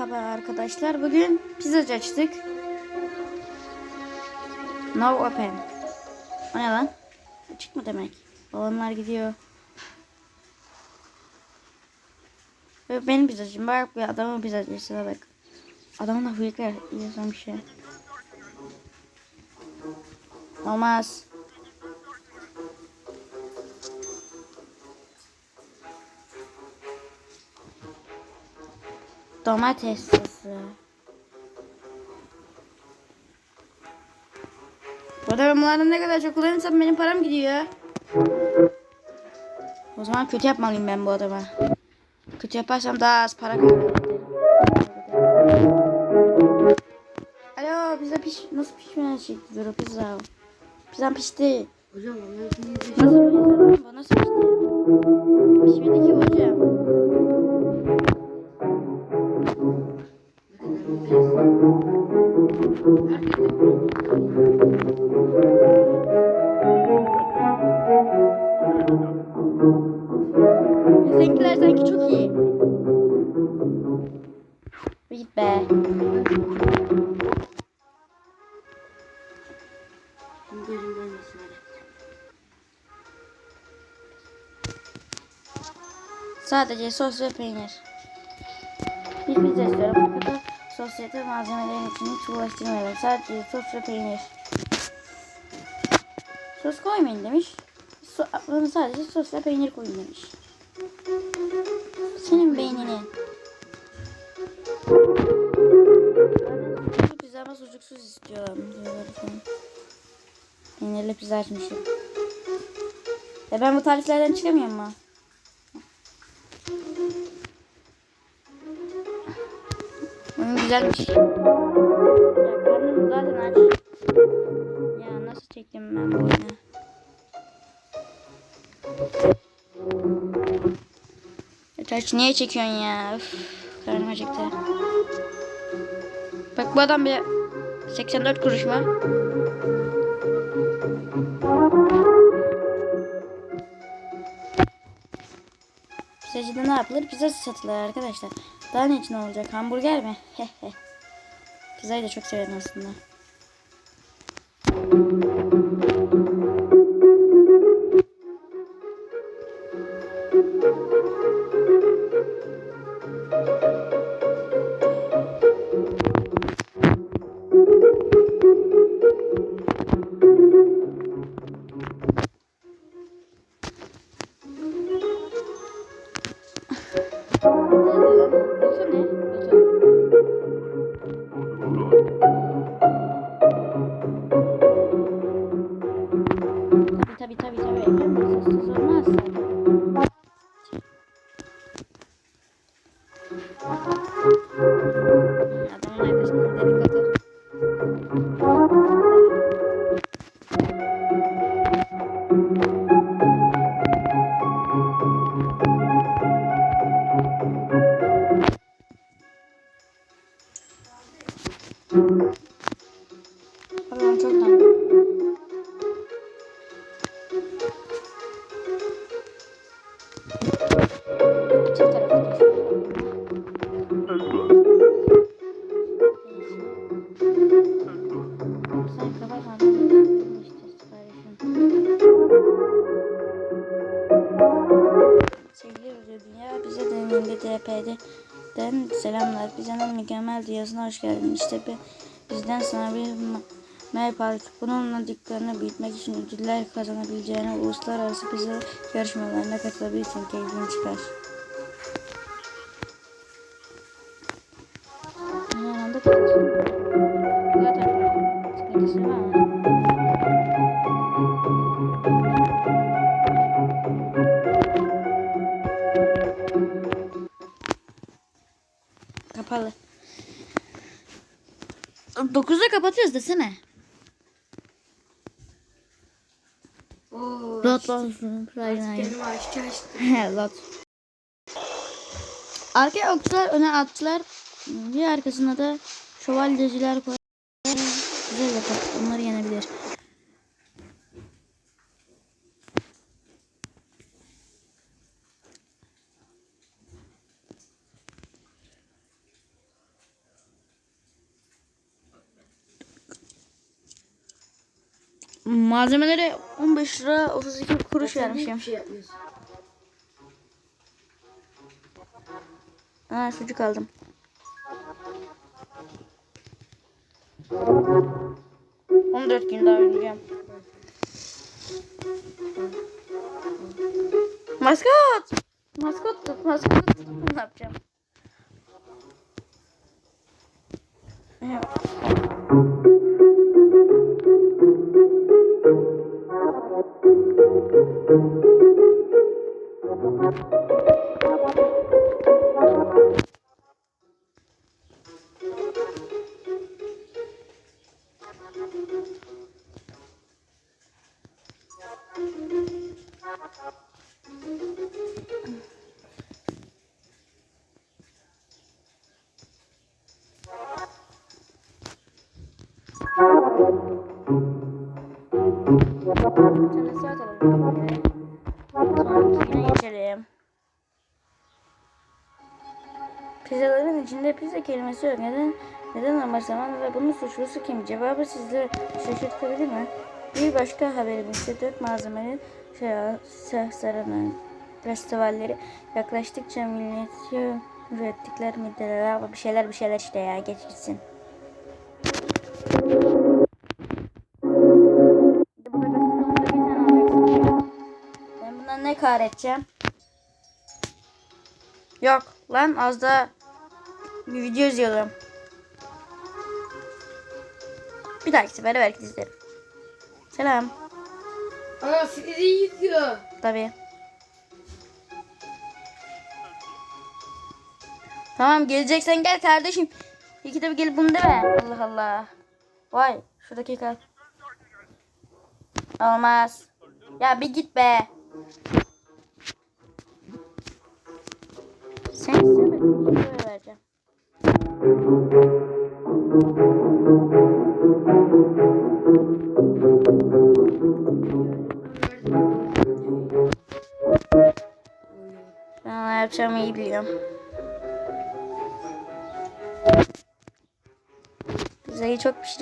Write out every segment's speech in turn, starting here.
Merhaba arkadaşlar. Bugün pizzacı açtık. No open. O ne lan? Açık mı demek? Balonlar gidiyor. Ve benim pizzacım. Bak bir adamın pizzacısına bak. Adamın da bıyıklar. İyiyorsan bir şey. Olmaz. Domates sosu. Burada ben bunlardan ne kadar çok kullanırsam benim param gidiyor. O zaman kötü yapmalıyım ben bu adama. Kötü yaparsam daha az para kaybederim. Alo pizza piş nasıl pişmeye çekiyor pizza? Pizzam pişti. Hocam Nasıl pizza bu nasıl pişti? Pişmedi ki hocam. Seninkiler sanki çok iyi. Git be. Sadece sos ve peynir. Bir pizza istiyorum. Sosyete malzemelerin içini hiç ulaştırmayalım. Sadece sos ve peynir. Sos koymayın demiş. So bana sadece sos ve peynir koyun demiş. Senin beynini. Pizza ama sucuksuz istiyorum. Peynirli pizza açmışım. Ya ben bu tariflerden çıkamıyorum mu? Hmm, güzelmiş. Ya karnım zaten aç. Ya nasıl çektim ben bu oyunu? Taç niye çekiyorsun ya? Üf, karnım acıktı. Bak bu adam bile 84 kuruş mu? Pizzacıda ne yapılır? Pizza satılır arkadaşlar. Daha ne için olacak? Hamburger mi? Pizzayı da çok severim aslında. Lotu ne? Tabii tabii tabii tabii. Efendim sessiz olmaz. Geldin. İşte bir, bizden sana bir mail park. Bununla dükkanını büyütmek için ödüller kazanabileceğine uluslararası pizza yarışmalarına katılabilirsin. Keyfini çıkar. Kapalı. 9'da kapatıyoruz desene. Oo. Lot lot. Kendimi açtı açtı. lot. Arkaya okçular öne atçılar. Bir arkasına da şövalyeciler koyar. Malzemelere 15 lira 32 kuruş vermişim. şey. Aa sucuk aldım. On dört gün daha oynayacağım. Maskot! Maskot tut, maskot tut. Ne yapacağım? Evet. Sana kelimesi yok. Neden neden amaçlaman ve bunun suçlusu kim? Cevabı sizleri şaşırtabilir mi? Bir başka haberim ise dört malzemenin sarının festivalleri yaklaştıkça milleti ürettikler middeler ama bir şeyler bir şeyler işte ya geç gitsin. Ben bundan ne kar edeceğim? Yok lan az da bir video izliyorum. Bir dahaki sefere belki izlerim. Selam. Aa sizi yıkıyor. Tabii. Tamam geleceksen gel kardeşim. İki de bir gelip bunu deme. Allah Allah. Vay şuradaki kal. Olmaz. Ya bir git be. Sen istemedin.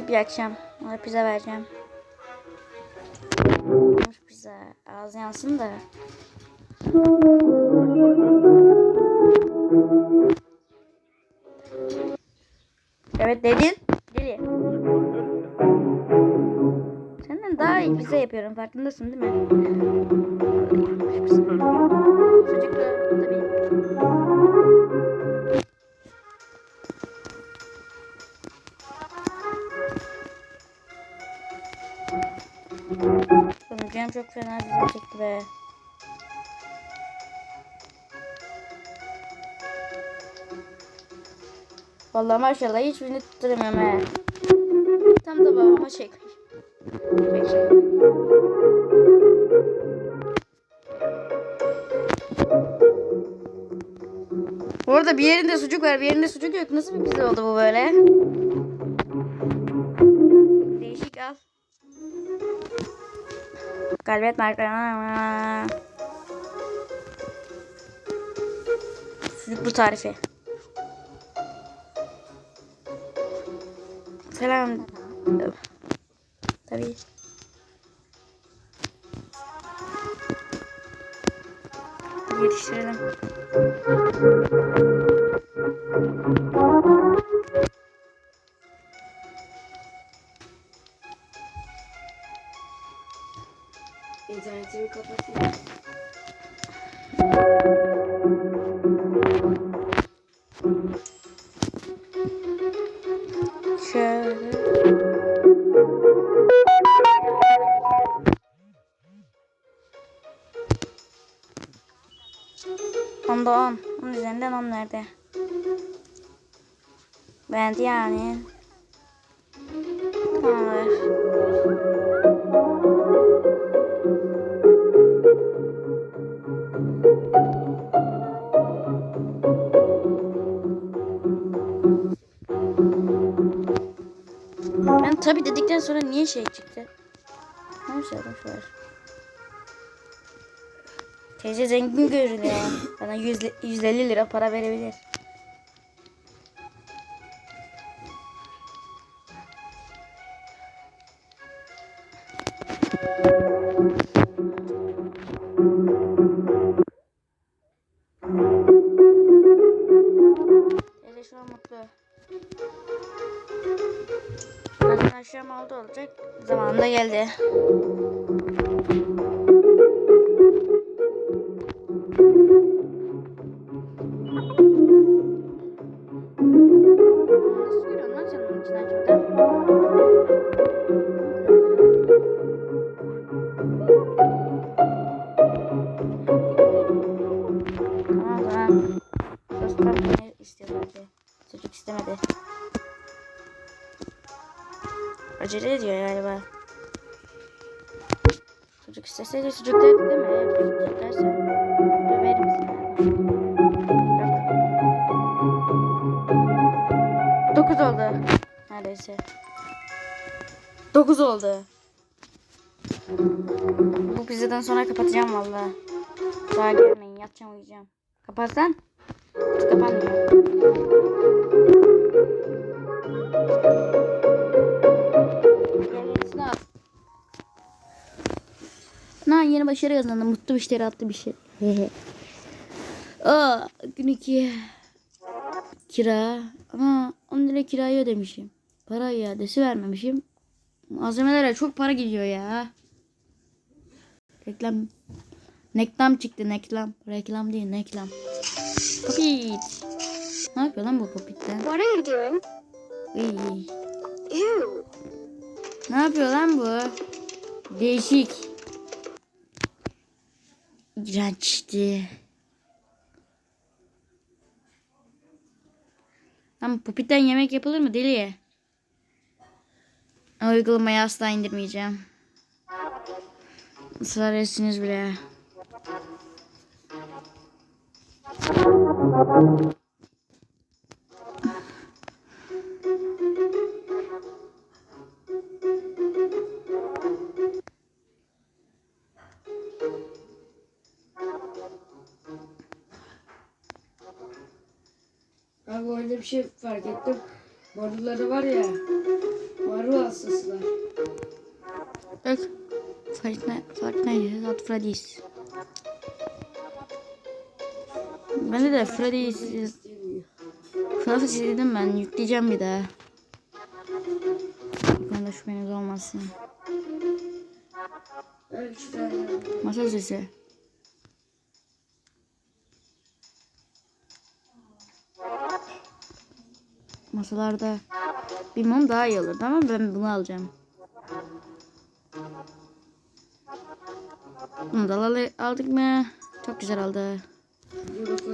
Pişirip yakacağım. Ona pizza vereceğim. Pizza. Ağız yansın da. Evet dedin. Deli. Senden daha iyi pizza yapıyorum. Farkındasın değil mi? Sucuklu tabii. Sonucum çok fena dizi çekti be. Vallahi maşallah hiçbirini tutturamıyorum he. Tam da babama çekmiş. Peki. Bu bir yerinde sucuk var, bir yerinde sucuk yok. Nasıl bir pizza oldu bu böyle? Galibiyet markalarına. Sucuklu tarifi. Selam. Tabii. Yetiştirelim. İnternetimi kapatayım. Onda on. Onun üzerinden on nerede? Beğendi yani. Tamamdır. Tabi dedikten sonra niye şey çıktı? Neyse boş ver. Teyze zengin görünüyor. Bana 100, 150 lira para verebilir. Acele ediyor galiba. Çocuk isteseydi çocuk derdi değil mi? Eğer çocuk isterse döverim seni. Dokuz oldu. Neredeyse. Dokuz oldu. Bu pizzadan sonra kapatacağım valla. Daha gelmeyin yatacağım uyuyacağım. Kapat lan. Hiç kapanmıyor. Başarı kazandım. Mutlu müşteri attı bir şey. Aa, gün iki. Kira. Ama 10 lira kirayı ödemişim. Para iadesi vermemişim. Malzemelere çok para gidiyor ya. Reklam. Neklam çıktı neklam. Reklam değil neklam. Popit. Ne yapıyor lan bu popitten? What are you doing? Iy. Ew. Ne yapıyor lan bu? Değişik. İğrençti. Lan popitten yemek yapılır mı deli? O uygulamayı asla indirmeyeceğim. Israr etsiniz bile. Ettim. Marulları var ya. Marul hastasılar. Bak. Fortnite, Fortnite, Hot Freddy's. Bende de Freddy's. FNAF izledim ben. Yükleyeceğim bir daha. Bu konuda şüpheniz olmasın. Tane. Masa sesi. Masalarda bilmem daha iyi olurdu ama ben bunu alacağım. Bunu da al- aldık mı? Çok güzel oldu.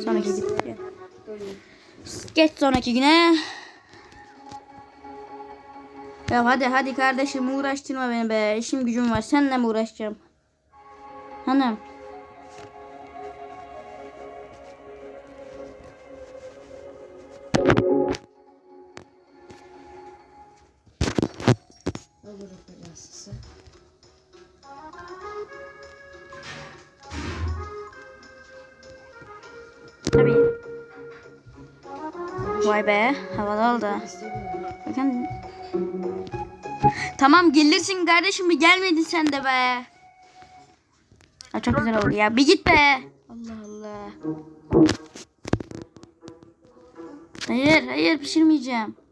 Sonraki gün. Geç sonraki güne. Ya hadi hadi kardeşim uğraştırma beni be. İşim gücüm var. Seninle mi uğraşacağım? Hanım. Marul hastası. Tabii. Vay be. Havalı oldu. Bakın. Tamam gelirsin kardeşim bir gelmedin sen de be. Ha, çok güzel oldu ya. Bir git be. Allah Allah. Hayır hayır pişirmeyeceğim.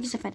Neyse. Bu